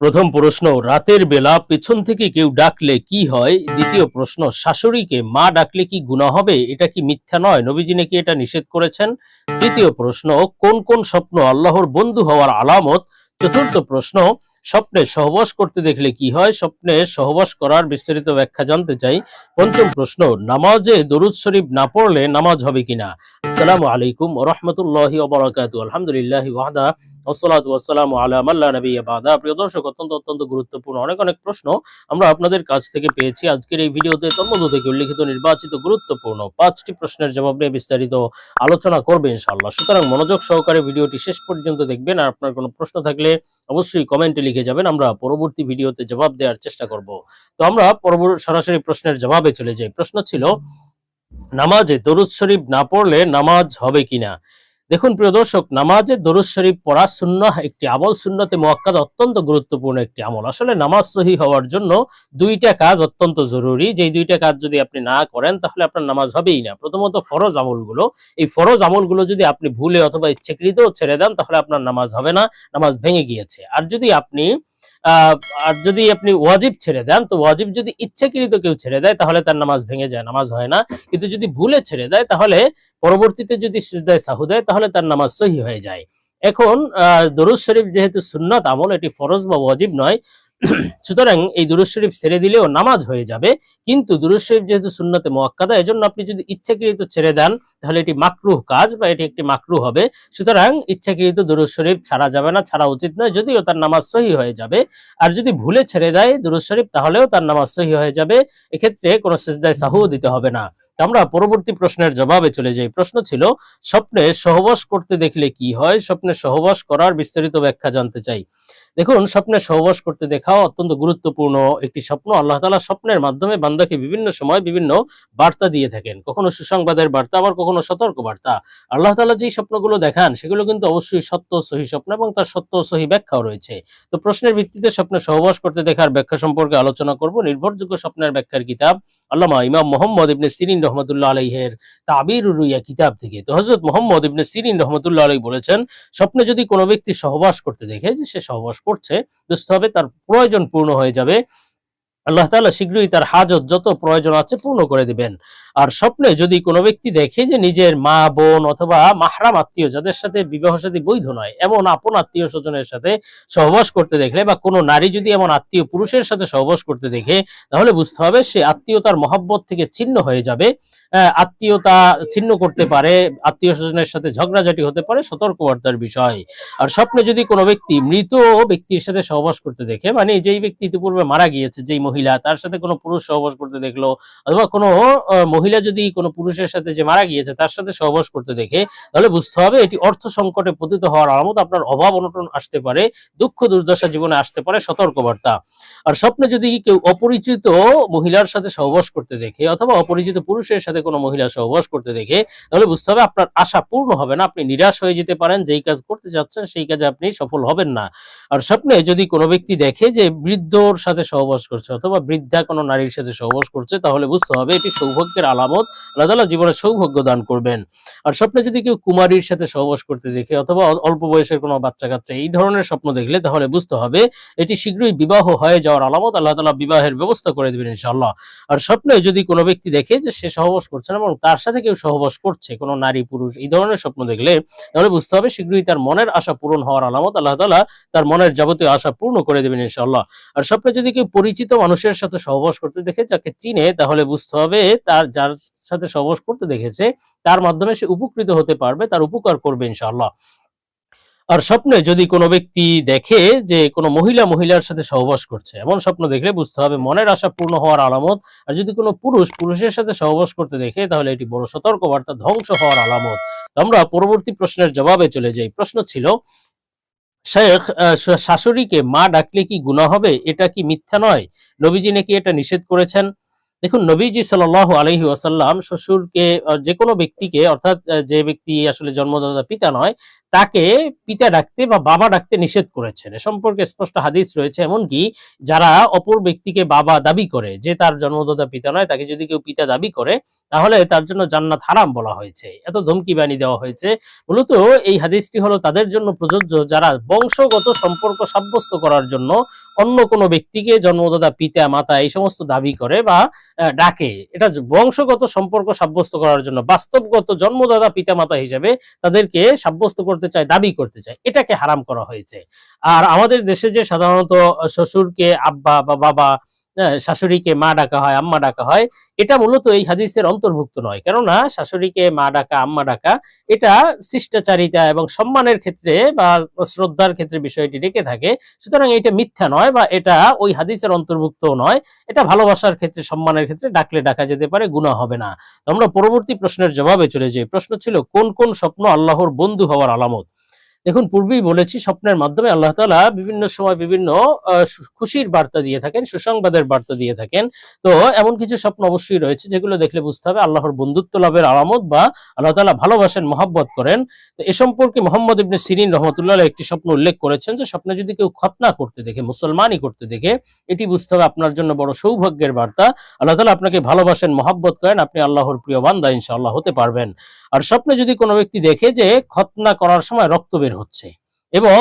প্রথম প্রশ্ন, রাতের বেলা পেছন থেকে কেউ ডাকলে কি হয়? দ্বিতীয় প্রশ্ন, শাশুড়িকে মা ডাকলে কি গুনাহ হবে? এটা কি মিথ্যা নয়? নবীজি নাকি এটা নিষেধ করেছেন? তৃতীয় প্রশ্ন, কোন কোন স্বপ্ন আল্লাহর বন্ধু হওয়ার আলামত? চতুর্থ প্রশ্ন, স্বপ্নে সহবাস করতে দেখলে কি হয়? স্বপ্নে সহবাস করার বিস্তারিত ব্যাখ্যা জানতে চাই। পঞ্চম প্রশ্ন, নামাজে দরুদ শরীফ না পড়লে নামাজ হবে কিনা? আসসালামু আলাইকুম রহমতুল্লাহি ওবরাকাতু আলহামদুলিল্লাহ ওয়াহদা। ওসলাতু ওয়াসসালামু আলা মাল্লা নবিয়্যা বাদা। প্রিয় দর্শক, অত্যন্ত অত্যন্ত গুরুত্বপূর্ণ অনেক অনেক প্রশ্ন আমরা আপনাদের কাছ থেকে পেয়েছি। আজকের এই ভিডিওতে তন্মধ্য থেকে উল্লিখিত নির্বাচিত গুরুত্বপূর্ণ পাঁচটি প্রশ্নের জবাব নিয়ে বিস্তারিত আলোচনা করবে ইনশাআল্লাহ। সুতরাং মনোযোগ সহকারে ভিডিওটি শেষ পর্যন্ত দেখবেন। আর আপনার কোনো প্রশ্ন থাকলে অবশ্যই কমেন্টে লিখে যাবেন। আমরা পরবর্তী ভিডিওতে জবাব দেওয়ার চেষ্টা করব। তো আমরা সরাসরি প্রশ্নের জবাবে চলে যাই। প্রশ্ন ছিল, নামাজে দরুদ শরীফ না পড়লে নামাজ হবে কিনা? দেখুন, প্রিয় দর্শক, নামাজে দরুদ শরীফ পড়া শূন্য একটি আমল শূন্যতে মোয়াক্কাদ অত্যন্ত গুরুত্বপূর্ণ একটি আমল। আসলে নামাজ সহি হওয়ার জন্য দুইটা কাজ অত্যন্ত জরুরি। যেই দুইটা কাজ যদি আপনি না করেন, তাহলে আপনার নামাজ হবেই না। প্রথমত ফরজ আমলগুলো। এই ফরজ আমলগুলো যদি আপনি ভুলে অথবা ইচ্ছাকৃত ছেড়ে দেন, তাহলে আপনার নামাজ হবে না। নামাজ ভেঙে গিয়েছে। আর যদি আপনি আর যদি আপনি ওয়াজিব ছেড়ে দেন, তো ওয়াজিব যদি ইচ্ছাকৃত কেউ ছেড়ে দেয়, তাহলে তার নামাজ ভেঙে যায়, নামাজ হয় না। কিন্তু যদি ভুলে ছেড়ে দেয়, তাহলে পরবর্তীতে যদি সিজদায় সাহু দেয়, তাহলে তার নামাজ সহি হয়ে যায়। এখন দরুদ শরীফ যেহেতু সুন্নত আমল, এটি ফরজ বা ওয়াজিব নয় সুতরাং এই দুরুদ শরীফ ছেড়ে দিলেও নামাজ হয়ে যাবে। কিন্তু দুরুদ শরীফ যেহেতু সুন্নতে মোয়াক্কাদা, এজন্য আপনি যদি ইচ্ছাকৃত ছেড়ে দেন, তাহলে এটি মাকরুহ কাজ বা এটি একটি মাকরুহ হবে। সুতরাং ইচ্ছাকৃত দুরুদ শরীফ ছাড়া যাবে না, ছাড়া উচিত নয়, যদিও তার নামাজ সহি হয়ে যাবে। আর যদি ভুলে ছেড়ে দেয় দুরুদ শরীফ, তাহলেও তার নামাজ সহি হয়ে যাবে। এক্ষেত্রে কোনো সিজদায় সাহু দিতে হবে না। আমরা পরবর্তী প্রশ্নের জবাবে চলে যাই। প্রশ্ন ছিল, স্বপ্নে সহবাস করতে দেখলে কি হয়? স্বপ্নে সহবাস করার বিস্তারিত ব্যাখ্যা জানতে চাই। দেখুন, স্বপ্নে সহবাস করতে দেখাও অত্যন্ত গুরুত্বপূর্ণ একটি স্বপ্ন। আল্লাহ তাআলা স্বপ্নের মাধ্যমে বান্দাকে বিভিন্ন সময় বিভিন্ন বার্তা দিয়ে থাকেন। কখনো সুসংবাদের বার্তা, আবার কখনো সতর্ক বার্তা আল্লাহ তালা যেই স্বপ্নগুলো দেখান, সেগুলো কিন্তু অবশ্যই সত্য সহি স্বপ্ন এবং তার সত্য সহি ব্যাখ্যাও রয়েছে। তো প্রশ্নের ভিত্তিতে স্বপ্নে সহবাস করতে দেখার ব্যাখ্যা সম্পর্কে আলোচনা করব। নির্ভরযোগ্য স্বপ্নের ব্যাখ্যার কিতাব আল্লামা ইমাম মোহাম্মদ ইবনে সিরিন রহমতুল্লাহ আলহের তাবির রুইয়া কিতাব থেকে। তো হজরত মোহাম্মদ ইবনে সিরিন রহমতুল্লাহ আলহী বলেছেন, স্বপ্নে যদি কোনো ব্যক্তি সহবাস করতে দেখে যে সে সহবাস করছে বুঝতে হবে তার প্রয়োজন পূর্ণ হয়ে যাবে। আল্লাহ তাআলা শীঘ্রই তার হাজত যত প্রয়োজন আছে পূর্ণ করে দিবেন। আর স্বপ্নে যদি কোনো ব্যক্তি দেখে যে নিজের মা, বোন অথবা মাহরাম আত্মীয় যাদের সাথে বিবাহ সাথী বৈধ নয়, এমন আপন আত্মীয় স্বজনের সাথে সহবাস করতে দেখলে বা কোনো নারী যদি এমন আত্মীয় পুরুষের সাথে সহবাস করতে দেখে, তাহলে বুঝতে হবে সে আত্মীয়তার মহব্বত থেকে ছিন্ন হয়ে যাবে। আত্মীয়তা ছিন্ন করতে পারে, আত্মীয় স্বজনের সাথে ঝগড়াঝাটি হতে পারে, সতর্কবার্তার বিষয়। আর স্বপ্নে যদি কোনো ব্যক্তি মৃত ব্যক্তির সাথে সহবাস করতে দেখে মানে যেই ব্যক্তি ইতিপূর্বে মারা গিয়েছে, যেই মহিলা তার সাথে কোনো পুরুষ সহবাস করতে দেখল, অথবা কোনো মহিলা যদি কোনো পুরুষের সাথে যে মারা গিয়েছে, তার সাথে সহবাস করতে দেখে, তাহলে বুঝতে হবে এটি অর্থ সংকটে পতিত হওয়ার আলামত, আপনার অভাব অনটন আসতে পারে, দুঃখ দুর্দশা জীবনে আসতে পারে, সতর্কবার্তা। আর স্বপ্নে যদি কেউ অপরিচিত মহিলার সাথে সহবাস করতে দেখে, অথবা অপরিচিত পুরুষের সাথে কোনো মহিলা সহবাস করতে দেখে, তাহলে বুঝতে হবে আপনার আশা পূর্ণ হবে না, আপনি নিরাশ হয়ে যেতে পারেন, যেই কাজ করতে চাচ্ছেন, সেই কাজে আপনি সফল হবেন না। আর স্বপ্নে যদি কোনো ব্যক্তি দেখে যে বৃদ্ধর সাথে সহবাস করছে অথবা বৃদ্ধা কোনো নারীর সাথে সহবাস করছে, তাহলে বুঝতে হবে এটি সৌভাগ্যের আলামত। আল্লাহ তাআলা জীবনে সৌভাগ্য দান করবেন। আর স্বপ্নে যদি কেউ কুমারীর সাথে সহবাস করতে দেখে অথবা অল্প বয়সের কোনো বাচ্চা কাচ্চা এই ধরনের স্বপ্ন দেখলে তাহলে বুঝতে হবে এটি শীঘ্রই বিবাহ হয়ে যাওয়ার আলামত আল্লাহ তাআলা বিবাহের ব্যবস্থা করে দিবেন ইনশাআল্লাহ। আর স্বপ্নে যদি কোনো ব্যক্তি দেখে যে সে সহবাস করছে না এবং তার সাথে কেউ সহবাস করছে, কোনো নারী, পুরুষ, এই ধরনের স্বপ্ন দেখলে তাহলে বুঝতে হবে শীঘ্রই তার মনের আশা পূরণ হওয়ার আলামত আল্লাহ তালা তার মনের যাবতীয় আশা পূর্ণ করে দেবেন ইনশাআল্লাহ। আর স্বপ্নে যদি কেউ পরিচিত মানুষের সাথে সহবাস করতে দেখে, যাকে চিনে, তাহলে বুঝতে হবে তার, যার সাথে সহবাস করতে দেখেছে, তার মাধ্যমে সে উপকৃত হতে পারবে, তার উপকার করবে ইনশাআল্লাহ। আর স্বপ্নে যদি কোনো ব্যক্তি দেখে যে কোনো মহিলা মহিলার সাথে সহবাস করছে, এমন স্বপ্ন দেখলে বুঝতে হবে মনের আশা পূর্ণ হওয়ার আলামত, আর যদি কোনো পুরুষ পুরুষের সাথে সহবাস করতে দেখে, তাহলে এটি বড় সতর্কবার্তা, ধ্বংস হওয়ার আলামত। আমরা পরবর্তী প্রশ্নের জবাবে চলে যাই। প্রশ্ন ছিল শেখ শাশুড়িকে মা ডাকলে কি গুনাহ হবে? এটা কি মিথ্যা নয়? নবীজি নাকি এটা নিষেধ করেছেন? দেখুন, নবীজি সাল আলহি আসাল্লাম শ্বশুরকে যে কোনো ব্যক্তিকে, অর্থাৎ যে ব্যক্তি আসলে জন্মদাতা, পিতা নয় তাকে পিতা ডাকতে বা বাবা ডাকতে নিষেধ করেছেন। এ সম্পর্কে স্পষ্ট হাদিস রয়েছে, এমনকি যারা অপর ব্যক্তিকে বাবা দাবি করে, যে তার জন্মদাতা পিতা নয়, তাকে যদি কেউ পিতা দাবি করে, তাহলে তার জন্য জান্নাত হারাম বলা হয়েছে। এত ধমকি বাণী দেওয়া হয়েছে। মূলত এই হাদিসটি হলো তাদের জন্য প্রযোজ্য যারা বংশগত সম্পর্ক সাব্যস্ত করার জন্য অন্য কোনো ব্যক্তিকে জন্মদাতা পিতা, মাতা এই সমস্ত দাবি করে বা ডাকে। এটা বংশগত সম্পর্ক সাব্যস্ত করার জন্য বাস্তবগত জন্মদাতা পিতা, মাতা হিসেবে তাদেরকে সাব্যস্ত করতে চায়, দাবি করতে চায়, এটাকে হারাম করা হয়েছে। আর আমাদের দেশে যে সাধারণত শ্বশুরকে আব্বা বা বাবা শাশুড়িকে মা ডাকা হয়, আম্মা ডাকা হয়, এটা মূলত এই হাদিসের অন্তর্ভুক্ত নয়। কেননা শাশুড়িকে মা ডাকা, আম্মা ডাকা, এটা শিষ্টাচারিতা এবং সম্মানের ক্ষেত্রে বা শ্রদ্ধার ক্ষেত্রে বিষয়টি ডেকে থাকে। সুতরাং এটা মিথ্যা নয় বা এটা ওই হাদিসের অন্তর্ভুক্ত নয়। এটা ভালোবাসার ক্ষেত্রে, সম্মানের ক্ষেত্রে ডাকলে ডাকা যেতে পারে গুণা হবে না। আমরা পরবর্তী প্রশ্নের জবাবে চলে যাই। প্রশ্ন ছিল, কোন কোন স্বপ্ন আল্লাহর বন্ধু হওয়ার আলামত? দেখুন, পূর্বেই বলেছি, স্বপ্নের মাধ্যমে আল্লাহ তালা বিভিন্ন সময় বিভিন্ন খুশির বার্তা দিয়ে থাকেন, সুসংবাদের বার্তা দিয়ে থাকেন। তো এমন কিছু স্বপ্ন অবশ্যই রয়েছে, যেগুলো দেখলে বুঝতে হবে আল্লাহর বন্ধুত্ব লাভের আলামত বা আল্লাহ তাআলা ভালোবাসেন, মহাব্বত করেন। তো এ সম্পর্কে মোহাম্মদ ইবনে সিরিন রহমতুল্লাহ একটি স্বপ্ন উল্লেখ করেছেন যে, স্বপ্নে যদি কেউ খতনা করতে দেখে, মুসলমানই করতে দেখে, এটি বুঝতে হবে আপনার জন্য বড় সৌভাগ্যের বার্তা। আল্লাহ তালা আপনাকে ভালোবাসেন, মহাব্বত করেন, আপনি আল্লাহর প্রিয় বান্দা ইনশাআল্লাহ হতে পারবেন। আর স্বপ্নে যদি কোনো ব্যক্তি দেখে যে, খতনা করার সময় রক্ত বের হচ্ছে। এবং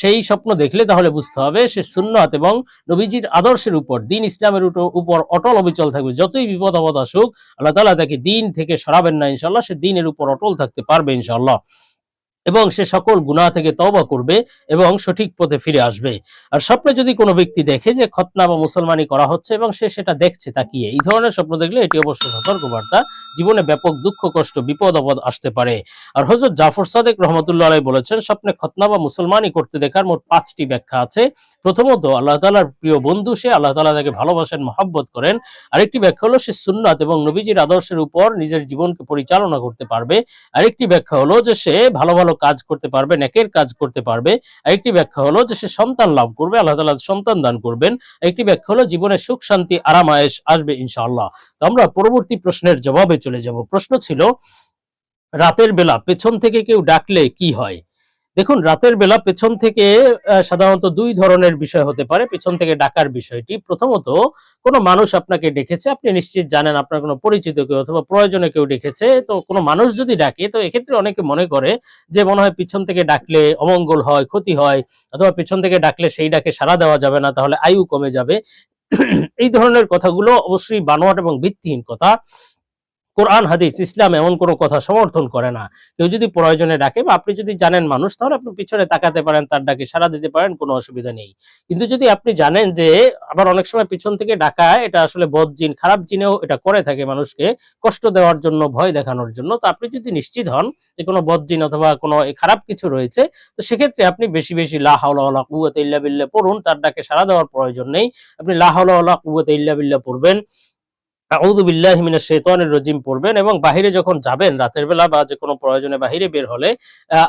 সেই স্বপ্ন দেখলে তাহলে বুঝতে হবে সে সুন্নত এবং নবীজির আদর্শের উপর, দিন ইসলামের উপর অটল অবিচল থাকবে। যতই বিপদ আপদ আসুক, আল্লাহ তালা তাকে দিন থেকে সরাবেন না ইনশাল্লাহ সে দিনের উপর অটল থাকতে পারবে ইনশাল্লাহ এবং সে সকল গুনাহ থেকে তওবা করবে এবং সঠিক পথে ফিরে আসবে। আর স্বপ্নে যদি কোনো ব্যক্তি দেখে যে খতনা বা মুসলমানি করা হচ্ছে এবং সে সেটা দেখছে তাকিয়ে, এই ধরনের স্বপ্ন দেখলে এটি অবশ্য সতর্কবার্তা। জীবনে ব্যাপক দুঃখ, কষ্ট, বিপদ, আপদ আসতে পারে। আর হজরত জাফর সাদেক রহমতুল্লাহ আলাই বলেছেন, স্বপ্নে খতনা বা মুসলমানি করতে দেখার মোট পাঁচটি ব্যাখ্যা আছে। প্রথমত, আল্লাহ তালার প্রিয় বন্ধু, সে আল্লাহ তালা তাকে ভালোবাসেন, মহাব্বত করেন। আরেকটি ব্যাখ্যা হলো, সে সুন্নাত এবং নবীজির আদর্শের উপর নিজের জীবনকে পরিচালনা করতে পারবে। আরেকটি ব্যাখ্যা হলো যে সে ভালো ভালো কাজ করতে পারবে, নেকের কাজ করতে পারবে। একটি ব্যাখ্যা হলো যে সে সন্তান লাভ করবে, আল্লাহ তালা সন্তান দান করবেন। একটি ব্যাখ্যা হলো জীবনে সুখ, শান্তি, আরাম, আয়েশ আসবে ইনশাআল্লাহ। তো আমরা পরবর্তী প্রশ্নের জবাবে চলে যাব। প্রশ্ন ছিল, রাতের বেলা পেছন থেকে কেউ ডাকলে কি হয়? দেখুন, রাতের বেলা পেছন থেকে সাধারণত দুই ধরনের বিষয় হতে পারে। পেছন থেকে ডাকার বিষয়টি। প্রথমত, কোনো মানুষ আপনাকে ডেকেছে, আপনি নিশ্চিত জানেন আপনার কোনো পরিচিত কেউ অথবা প্রয়োজনে কেউ ডেকেছে, তো কোনো মানুষ যদি ডাকে, তো এক্ষেত্রে অনেকে মনে করে যে মনে হয় পিছন থেকে ডাকলে অমঙ্গল হয়, ক্ষতি হয়, অথবা পিছন থেকে ডাকলে সেই ডাকে সাড়া দেওয়া যাবে না, তাহলে আয়ু কমে যাবে। এই ধরনের কথাগুলো অবশ্যই বানোয়াট এবং ভিত্তিহীন কথা। কোরআন, হাদিস, ইসলাম এমন কোনো কথা সমর্থন করে না। কেউ যদি প্রয়োজনে ডাকে বা আপনি যদি জানেন মানুষ, তাহলে আপনি পিছনে তাকাতে পারেন, তার ডাকে সাড়া দিতে পারেন, কোনো অসুবিধা নেই। কিন্তু যদি আপনি জানেন যে আবার অনেক সময় পিছন থেকে ডাকা, এটা আসলে বদ জিন, খারাপ জিনেও এটা করে থাকে মানুষকে, কষ্ট দেওয়ার জন্য, ভয় দেখানোর জন্য, তো আপনি যদি নিশ্চিত হন যে কোনো বদ জিন অথবা কোনো খারাপ কিছু রয়েছে, তো সেক্ষেত্রে আপনি বেশি বেশি লা হাওলা ওয়ালা কুওয়াতা ইল্লা বিল্লাহ পড়ুন, তার ডাকে সাড়া দেওয়ার প্রয়োজন নেই। আপনি লা হাওলা ওয়ালা কুওয়াতা ইল্লা বিল্লাহ পড়বেন। আউযু বিল্লাহি মিনাশ শাইতানির রাজিম পড়বেন এবং বাহিরে যখন যাবেন, রাতের বেলা বা যে কোনো প্রয়োজনে বাহিরে বের হলে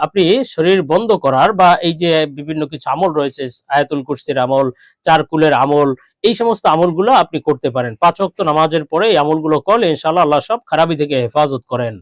আপনি শরীর বন্ধ করার বা এই যে বিভিন্ন কিছু আমল রয়েছে, আয়াতুল কুরসির আমল, চারকুলের আমল, এই সমস্ত আমলগুলো আপনি করতে পারেন। পাঁচ ওয়াক্ত নামাজের পরে এই আমলগুলো করলে ইনশাআল্লাহ আল্লাহ সব খারাপি থেকে হেফাজত করেন।